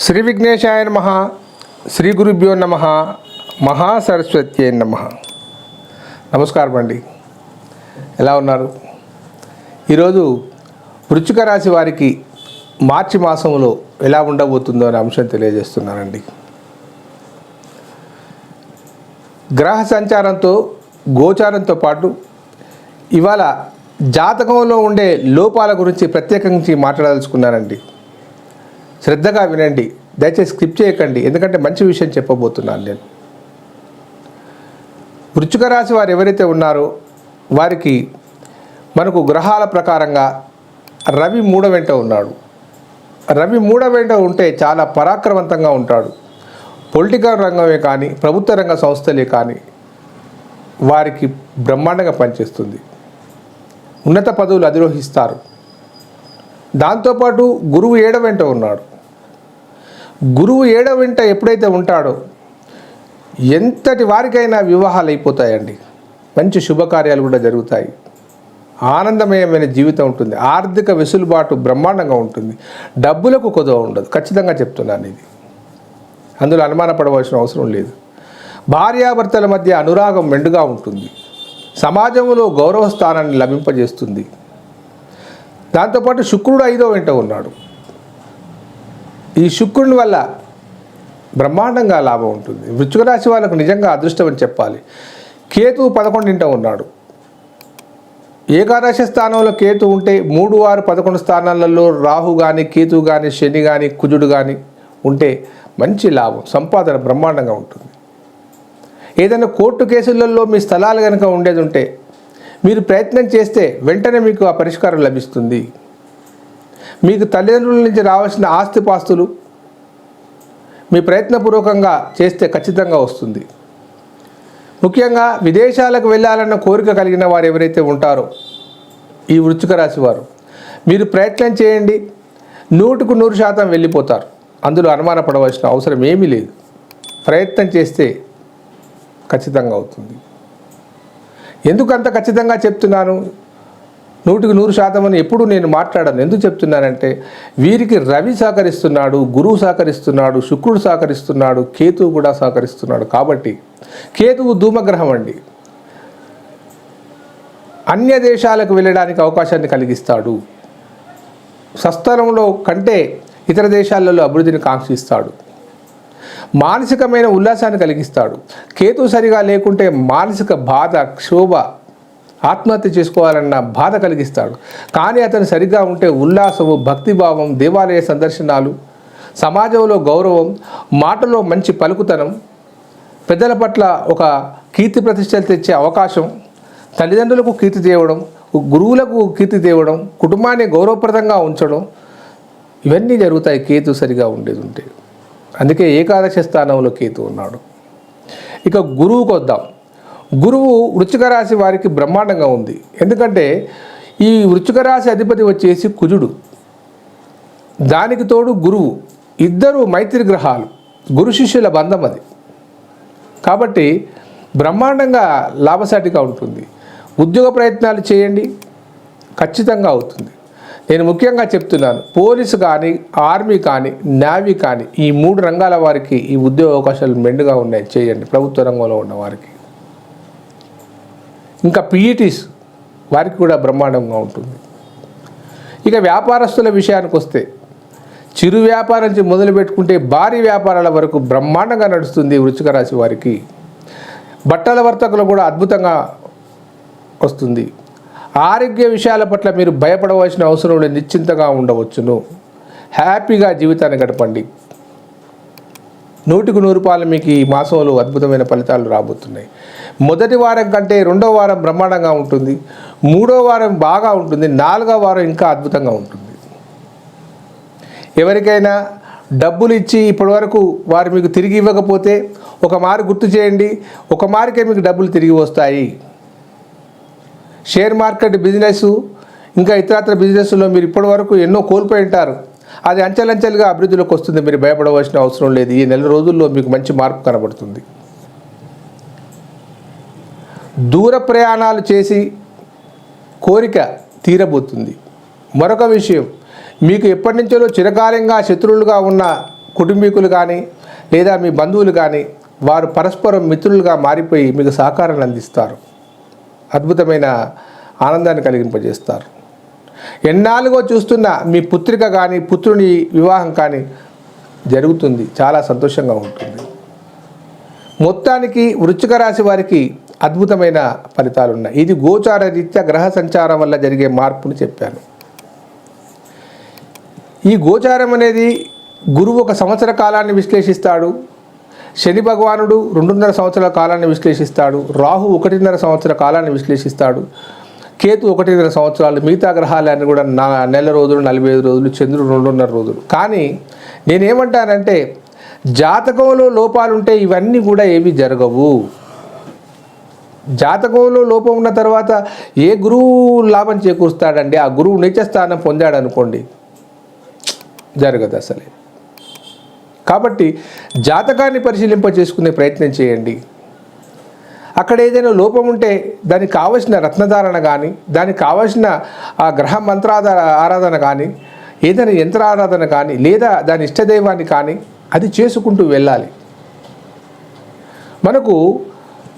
శ్రీ విఘ్నేశాయ నమ శ్రీ గురుభ్యో నమ మహాసరస్వత్యై నమ. నమస్కారం అండి. ఎలా ఉన్నారు? ఈరోజు వృచ్చిక రాశి వారికి మార్చి మాసంలో ఎలా ఉండబోతుందో అనే అంశం తెలియజేస్తున్నానండి. గ్రహ సంచారంతో గోచారంతో పాటు ఇవాళ జాతకంలో ఉండే లోపాల గురించి ప్రత్యేకించి మాట్లాడదలుచుకున్నానండి శ్రద్ధగా వినండి. దయచేసి స్కిప్ చేయకండి. ఎందుకంటే మంచి విషయం చెప్పబోతున్నాను నేను. వృచ్చిక రాశి వారు ఎవరైతే ఉన్నారో వారికి మనకు గ్రహాల ప్రకారంగా రవి మూడ వెంట ఉన్నాడు. రవి మూడ వెంట ఉంటే చాలా పరాక్రమవంతంగా ఉంటాడు. పొలిటికల్ రంగమే కానీ ప్రభుత్వ రంగ సంస్థలే కానీ వారికి బ్రహ్మాండంగా పనిచేస్తుంది. ఉన్నత పదవులు అధిరోహిస్తారు. దాంతోపాటు గురువు ఏడ వెంట ఉన్నాడు? గురువు ఏడ వెంట ఎప్పుడైతే ఉంటాడో ఎంతటి వారికైనా వివాహాలు అయిపోతాయండి. మంచి శుభకార్యాలు కూడా జరుగుతాయి. ఆనందమయమైన జీవితం ఉంటుంది. ఆర్థిక వెసులుబాటు బ్రహ్మాండంగా ఉంటుంది. డబ్బులకు కొదవ ఉండదు. ఖచ్చితంగా చెప్తున్నాను ఇది. అందులో అనుమానపడవలసిన అవసరం లేదు. భార్యాభర్తల మధ్య అనురాగం మెండుగా ఉంటుంది. సమాజంలో గౌరవ స్థానాన్ని లభింపజేస్తుంది. దాంతోపాటు శుక్రుడు ఐదో వెంట ఉన్నాడు. ఈ శుక్రుని వల్ల బ్రహ్మాండంగా లాభం ఉంటుంది. వృశ్చిక రాశి వాళ్ళకు నిజంగా అదృష్టం అని చెప్పాలి. కేతు పదకొండింట ఉన్నాడు. ఏకాదశ స్థానంలో కేతు ఉంటే మూడు ఆరు పదకొండు స్థానాలలో రాహు కానీ కేతు కానీ శని కానీ కుజుడు కానీ ఉంటే మంచి లాభం సంపాదన బ్రహ్మాండంగా ఉంటుంది. ఏదైనా కోర్టు కేసులలో మీ స్థలాలు కనుక ఉండేది ఉంటే మీరు ప్రయత్నం చేస్తే వెంటనే మీకు ఆ పరిష్కారం లభిస్తుంది. మీకు తల్లిదండ్రుల నుంచి రావాల్సిన ఆస్తిపాస్తులు మీ ప్రయత్నపూర్వకంగా చేస్తే ఖచ్చితంగా వస్తుంది. ముఖ్యంగా విదేశాలకు వెళ్ళాలన్న కోరిక కలిగిన వారు ఎవరైతే ఉంటారో ఈ వృశ్చిక రాశి వారు మీరు ప్రయత్నం చేయండి. నూటుకు నూరు శాతం వెళ్ళిపోతారు. అందులో అనుమానపడవలసిన అవసరం ఏమీ లేదు. ప్రయత్నం చేస్తే ఖచ్చితంగా అవుతుంది. ఎందుకంత ఖచ్చితంగా చెప్తున్నాను? నూటికి నూరు శాతం అని ఎప్పుడు నేను మాట్లాడను. ఎందుకు చెప్తున్నానంటే వీరికి రవి సహకరిస్తున్నాడు గురువు సహకరిస్తున్నాడు శుక్రుడు సహకరిస్తున్నాడు కేతువు కూడా సహకరిస్తున్నాడు. కాబట్టి కేతువు ధూమగ్రహం అండి. అన్య దేశాలకు వెళ్ళడానికి అవకాశాన్ని కలిగిస్తాడు. సస్థలంలో కంటే ఇతర దేశాలలో అభివృద్ధిని కాంక్షిస్తాడు. మానసికమైన ఉల్లాసాన్ని కలిగిస్తాడు. కేతు సరిగా లేకుంటే మానసిక బాధ క్షోభ ఆత్మహత్య చేసుకోవాలన్న బాధ కలిగిస్తాడు. కానీ అతను సరిగ్గా ఉంటే ఉల్లాసము భక్తిభావం దేవాలయ సందర్శనాలు సమాజంలో గౌరవం మాటలో మంచి పలుకుతనం పెద్దల పట్ల ఒక కీర్తి ప్రతిష్టలు తెచ్చే అవకాశం తల్లిదండ్రులకు కీర్తి తేవడం గురువులకు కీర్తి తేవడం కుటుంబాన్ని గౌరవప్రదంగా ఉంచడం ఇవన్నీ జరుగుతాయి. కేతు సరిగా ఉండేది ఉంటే అందుకే ఏకాదశి స్థానంలో కేతు ఉన్నాడు. ఇక గురువుకు వద్దాం గురువు వృచ్చిక రాశి వారికి బ్రహ్మాండంగా ఉంది. ఎందుకంటే ఈ వృచ్చిక రాశి అధిపతి వచ్చేసి కుజుడు. దానికి తోడు గురువు. ఇద్దరు మైత్రి గ్రహాలు. గురు శిష్యుల బంధం అది. కాబట్టి బ్రహ్మాండంగా లాభసాటిగా ఉంటుంది. ఉద్యోగ ప్రయత్నాలు చేయండి. ఖచ్చితంగా అవుతుంది. నేను ముఖ్యంగా చెప్తున్నాను పోలీసు కానీ ఆర్మీ కానీ నేవీ కానీ ఈ మూడు రంగాల వారికి ఈ ఉద్యోగ అవకాశాలు మెండుగా ఉన్నాయి. చేయండి. ప్రభుత్వ రంగంలో ఉన్న వారికి. ఇంకా పీఈటీస్ వారికి కూడా బ్రహ్మాండంగా ఉంటుంది. ఇక వ్యాపారస్తుల విషయానికి వస్తే చిరు వ్యాపారం నుంచి మొదలు పెట్టుకుంటే భారీ వ్యాపారాల వరకు బ్రహ్మాండంగా నడుస్తుంది వృచ్చిక రాశి వారికి. బట్టల వర్తకులు కూడా అద్భుతంగా వస్తుంది. ఆరోగ్య విషయాల పట్ల మీరు భయపడవలసిన అవసరం లేదు నిశ్చింతగా ఉండవచ్చును. హ్యాపీగా జీవితాన్ని గడపండి. నూటికి నూరు పాలు మీకు ఈ మాసంలో అద్భుతమైన ఫలితాలు రాబోతున్నాయి. మొదటి వారం కంటే రెండో వారం బ్రహ్మాండంగా ఉంటుంది. మూడో వారం బాగా ఉంటుంది. నాలుగో వారం ఇంకా అద్భుతంగా ఉంటుంది. ఎవరికైనా డబ్బులు ఇచ్చి ఇప్పటివరకు వారు మీకు తిరిగి ఇవ్వకపోతే ఒక మారు గుర్తు చేయండి. ఒక మారికే మీకు డబ్బులు తిరిగి వస్తాయి. షేర్ మార్కెట్ బిజినెస్ ఇంకా ఇతరత్ర బిజినెస్లో మీరు ఇప్పటివరకు ఎన్నో కోల్పోయి ఉంటారు. అది అంచెలంచెలుగా అభివృద్ధిలోకి వస్తుంది. మీరు భయపడవలసిన అవసరం లేదు. ఈ నెల రోజుల్లో మీకు మంచి మార్పు కనబడుతుంది. దూర ప్రయాణాలు చేసి కోరిక తీరబోతుంది. మరొక విషయం మీకు ఎప్పటి నుంచో చిరకాలంగా శత్రువులుగా ఉన్న కుటుంబీకులు కానీ లేదా మీ బంధువులు కానీ వారు పరస్పరం మిత్రులుగా మారిపోయి మీకు సహకారాన్ని అందిస్తారు. అద్భుతమైన ఆనందాన్ని కలిగింపజేస్తారు. ఎన్నాళ్ళుగో చూస్తున్న మీ పుత్రిక కానీ పుత్రుని వివాహం కానీ జరుగుతుంది. చాలా సంతోషంగా ఉంటుంది. మొత్తానికి వృచ్చిక రాశి వారికి అద్భుతమైన ఫలితాలు ఉన్నాయి ఇది గోచార రీత్యా గ్రహ సంచారం వల్ల జరిగే మార్పుని చెప్పాను. ఈ గోచారం అనేది గురువు ఒక సంవత్సర కాలాన్ని విశ్లేషిస్తాడు. శని భగవానుడు రెండున్నర సంవత్సరాల కాలాన్ని విశ్లేషిస్తాడు. రాహు ఒకటిన్నర సంవత్సర కాలాన్ని విశ్లేషిస్తాడు. కేతు ఒకటిన్నర సంవత్సరాలు మిగతా గ్రహాలన్నీ కూడా నా నెల రోజులు నలభై ఐదు రోజులు చంద్రుడు రెండున్నర రోజులు. కానీ నేనేమంటానంటే జాతకంలో లోపాలుంటే ఇవన్నీ కూడా ఏవి జరగవు. జాతకంలో లోపం ఉన్న తర్వాత ఏ గురువు లాభం చేకూరుస్తాడండి? ఆ గురువు నీచ స్థానం జరగదు అసలే కాబట్టి జాతకాన్ని పరిశీలింప చేసుకునే ప్రయత్నం చేయండి. అక్కడ ఏదైనా లోపం ఉంటే దానికి కావలసిన రత్నధారణ కానీ దానికి కావలసిన ఆ గ్రహ మంత్రాధార ఆరాధన కానీ ఏదైనా యంత్ర ఆరాధన కానీ లేదా దాని ఇష్టదైవాన్ని కానీ అది చేసుకుంటూ వెళ్ళాలి. మనకు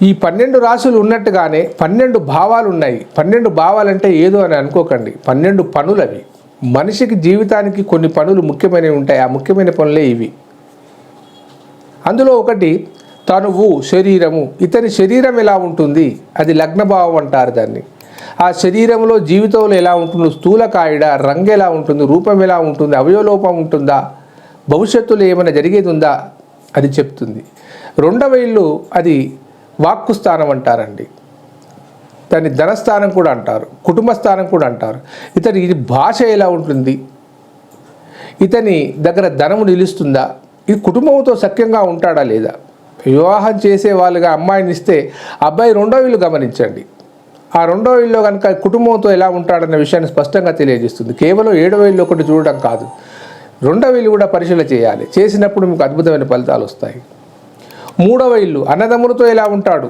ఈ పన్నెండు రాసులు ఉన్నట్టుగానే పన్నెండు భావాలు ఉన్నాయి. పన్నెండు భావాలంటే ఏదో అని అనుకోకండి. పన్నెండు పనులు అవి మనిషికి జీవితానికి కొన్ని పనులు ముఖ్యమైనవి ఉంటాయి. ఆ ముఖ్యమైన పనులే ఇవి. అందులో ఒకటి తనువు శరీరము ఇతని శరీరం ఎలా ఉంటుంది? అది లగ్నభావం అంటారు దాన్ని. ఆ శరీరంలో జీవితంలో ఎలా ఉంటుందో? స్థూలకాయుడ రంగు ఎలా ఉంటుంది? రూపం ఎలా ఉంటుంది? అవయవలోపం ఉంటుందా? భవిష్యత్తులో ఏమైనా జరిగేది ఉందా అది చెప్తుంది. రెండవ ఇల్లు అది వాక్కు స్థానం అంటారండి. దాన్ని ధనస్థానం కూడా అంటారు కుటుంబ స్థానం కూడా అంటారు. ఇతని ఇది భాష ఎలా ఉంటుంది? ఇతని దగ్గర ధనము నిలుస్తుందా? ఇది కుటుంబంతో సఖ్యంగా ఉంటాడా లేదా? వివాహం చేసే వాళ్ళుగా అమ్మాయిని ఇస్తే అబ్బాయి రెండో ఇల్లు గమనించండి. ఆ రెండో ఇల్లు కనుక కుటుంబంతో ఎలా ఉంటాడన్న విషయాన్ని స్పష్టంగా తెలియజేస్తుంది. కేవలం ఏడవ ఇల్లు ఒకటి చూడడం కాదు. రెండవ ఇల్లు కూడా పరిశీలన చేయాలి. చేసినప్పుడు మీకు అద్భుతమైన ఫలితాలు వస్తాయి. మూడవ ఇల్లు అన్నదమ్ములతో ఎలా ఉంటాడు?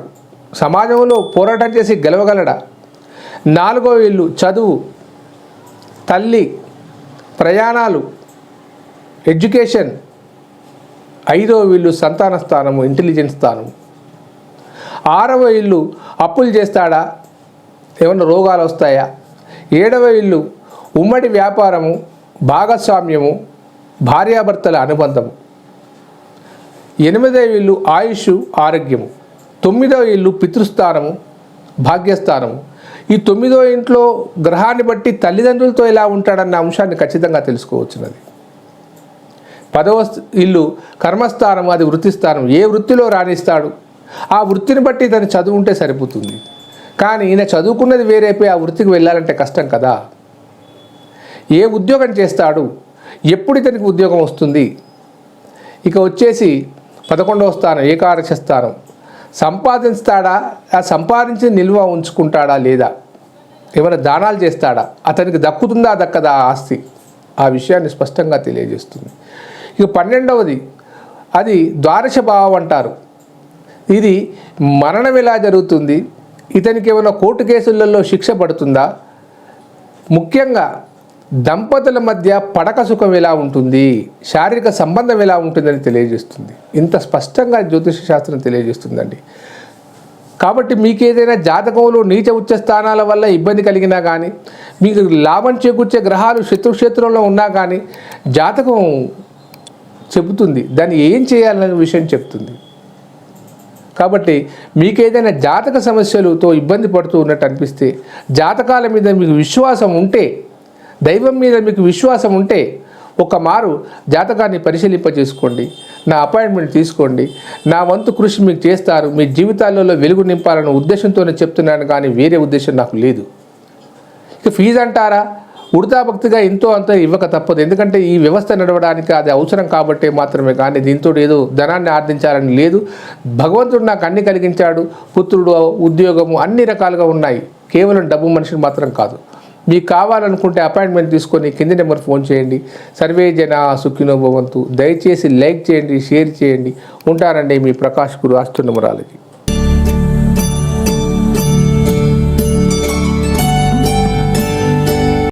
సమాజంలో పోరాటం చేసి గెలవగలడా? నాలుగవ ఇల్లు చదువు తల్లి ప్రయాణాలు ఎడ్యుకేషన్ ఐదవ ఇల్లు సంతాన స్థానము ఇంటెలిజెన్స్ స్థానము. ఆరవ ఇల్లు అప్పులు చేస్తాడా? ఏమన్నా రోగాలు వస్తాయా? ఏడవ ఇల్లు ఉమ్మడి వ్యాపారము భాగస్వామ్యము భార్యాభర్తల అనుబంధము. ఎనిమిదవ ఇల్లు ఆయుష్ ఆరోగ్యము. తొమ్మిదవ ఇల్లు పితృస్థానము భాగ్యస్థానము. ఈ తొమ్మిదో ఇంట్లో గ్రహాన్ని బట్టి తల్లిదండ్రులతో ఎలా ఉంటాడన్న అంశాన్ని ఖచ్చితంగా తెలుసుకోవచ్చున్నది పదవ ఇల్లు కర్మస్థానం అది వృత్తిస్థానం. ఏ వృత్తిలో రాణిస్తాడు? ఆ వృత్తిని బట్టి తను చదువుంటే సరిపోతుంది. కానీ ఈయన చదువుకున్నది వేరైపోయి ఆ వృత్తికి వెళ్ళాలంటే కష్టం కదా. ఏ ఉద్యోగం చేస్తాడు? ఎప్పుడు ఇతనికి ఉద్యోగం వస్తుంది? ఇక వచ్చేసి పదకొండవ స్థానం ఏకాదశ స్థానం. సంపాదిస్తాడా? ఆ సంపాదించి నిల్వ ఉంచుకుంటాడా లేదా? ఏమైనా దానాలు చేస్తాడా? అతనికి దక్కుతుందా దక్కదా ఆస్తి? ఆ విషయాన్ని స్పష్టంగా తెలియజేస్తుంది. ఇక పన్నెండవది అది ద్వారశ భావం అంటారు. ఇది మరణం ఎలా జరుగుతుంది? ఇతనికి ఏమైనా కోర్టు కేసులలో శిక్ష పడుతుందా? ముఖ్యంగా దంపతుల మధ్య పడక సుఖం ఎలా ఉంటుంది? శారీరక సంబంధం ఎలా ఉంటుందని తెలియజేస్తుంది. ఇంత స్పష్టంగా జ్యోతిష శాస్త్రం తెలియజేస్తుందండి. కాబట్టి మీకు ఏదైనా జాతకంలో నీచ ఉచ్చ స్థానాల వల్ల ఇబ్బంది కలిగినా కానీ మీకు లాభం చేకూర్చే గ్రహాలు శత్రుక్షేత్రంలో ఉన్నా కానీ జాతకం చెబుతుంది. దాన్ని ఏం చేయాలనే విషయం చెప్తుంది. కాబట్టి మీకు ఏదైనా జాతక సమస్యలతో ఇబ్బంది పడుతూ ఉన్నట్టు అనిపిస్తే జాతకాల మీద మీకు విశ్వాసం ఉంటే దైవం మీద మీకు విశ్వాసం ఉంటే ఒక మారు జాతకాన్ని పరిశీలింప చేసుకోండి నా అపాయింట్మెంట్ తీసుకోండి. నా వంతు కృషి మీకు చేస్తారు. మీ జీవితాలలో వెలుగు నింపాలన్న ఉద్దేశంతోనే చెప్తున్నాను కానీ వేరే ఉద్దేశం నాకు లేదు. ఇక ఫీజు అంటారా? ఉడతా భక్తిగా ఎంతో అంత ఇవ్వక తప్పదు. ఎందుకంటే ఈ వ్యవస్థ నడవడానికి అది అవసరం కాబట్టే మాత్రమే. కానీ దీంతో ఏదో ధనాన్ని ఆర్జించాలని లేదు. భగవంతుడు నాకు అన్ని కలిగించాడు. పుత్రుడు ఉద్యోగము అన్ని రకాలుగా ఉన్నాయి. కేవలం డబ్బు మనిషిని మాత్రం కాదు. మీకు కావాలనుకుంటే అపాయింట్మెంట్ తీసుకొని కింది నెంబర్ ఫోన్ చేయండి. సర్వే జన సుఖినో భవంతు. దయచేసి లైక్ చేయండి షేర్ చేయండి. ఉంటారండి మీ ప్రకాష్ గురు అష్ట